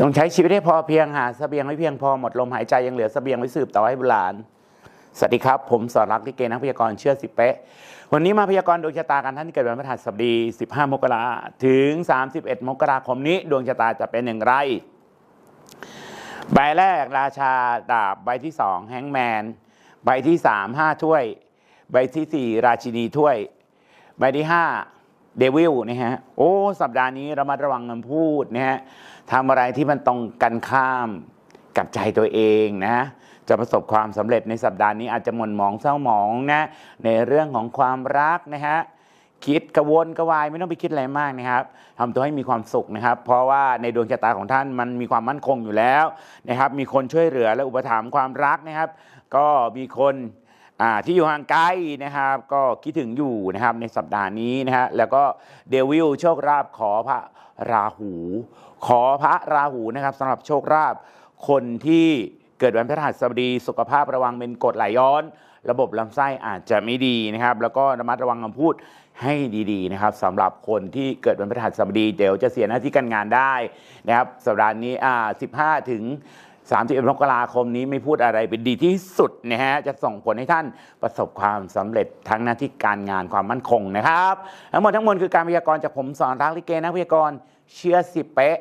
จงใช้ชีวิตให้พอเพียงหาเสบียงไม่เพียงพอหมดลมหายใจยังเหลือสเสบียงไว้สืบต่อให้บุหลาน สวัสดีครับ ผมสอนรักลิเกนักพยากรณ์เชื่อสิเป๊ะ วันนี้มาพยากรณ์ดวงชะตากันท่านที่เกิดวันพฤหัสบดี 15 มกราถึง 31 มกราคมนี้ ดวงชะตาจะเป็นอย่างไร ใบแรกราชาดาบใบที่สองแฮงแมน ใบที่สามห้าถ้วย ใบที่สี่ราชินีถ้วย ใบที่ห้า เดวิลนะฮะโอ้สัปดาห์นี้ระมัดระวังคำพูดนะฮะทำอะไรที่มันตรงกันข้ามกับใจตัวเองนะ จะประสบความสำเร็จในสัปดาห์นี้อาจจะหม่นหมองเศร้าหมองนะในเรื่องของความรักนะฮะคิดกระวนกระวายไม่ต้องไปคิดอะไรมากนะครับทำตัวให้มีความสุขนะครับ เพราะว่าในดวงชะตาของท่านมันมีความมั่นคงอยู่แล้วนะครับ มีคนช่วยเหลือและอุปถัมภ์ความรักนะครับ ก็มีคน อ่าที่อยู่ห่างไกลนะครับ ก็คิดถึงอยู่นะครับในสัปดาห์นี้นะฮะแล้วก็เดวิลโชคราบขอพระราหู ขอพระราหูนะครับสำหรับโชคราบคนที่เกิดวันพฤหัสบดีสุขภาพระวังเป็นกรดไหลย้อน ระบบลำไส้อาจจะไม่ดีนะครับ แล้วก็ระมัดระวังคำพูดให้ดีๆนะครับสำหรับคนที่เกิดวันพฤหัสบดีเดี๋ยวจะเสียหน้าที่การงานได้นะครับสัปดาห์นี้อ่า15 ถึง 31มกราคมนี้ไม่พูดอะไรเป็นดีที่สุดนะฮะจะส่งผลให้ท่านประสบความสำเร็จทั้งหน้าที่การงานความมั่นคงนะครับทั้งหมดทั้งมวลคือการพยากรณ์จากผมสอนรักลิเกนักพยากรณ์เชื่อสิเป๊ะ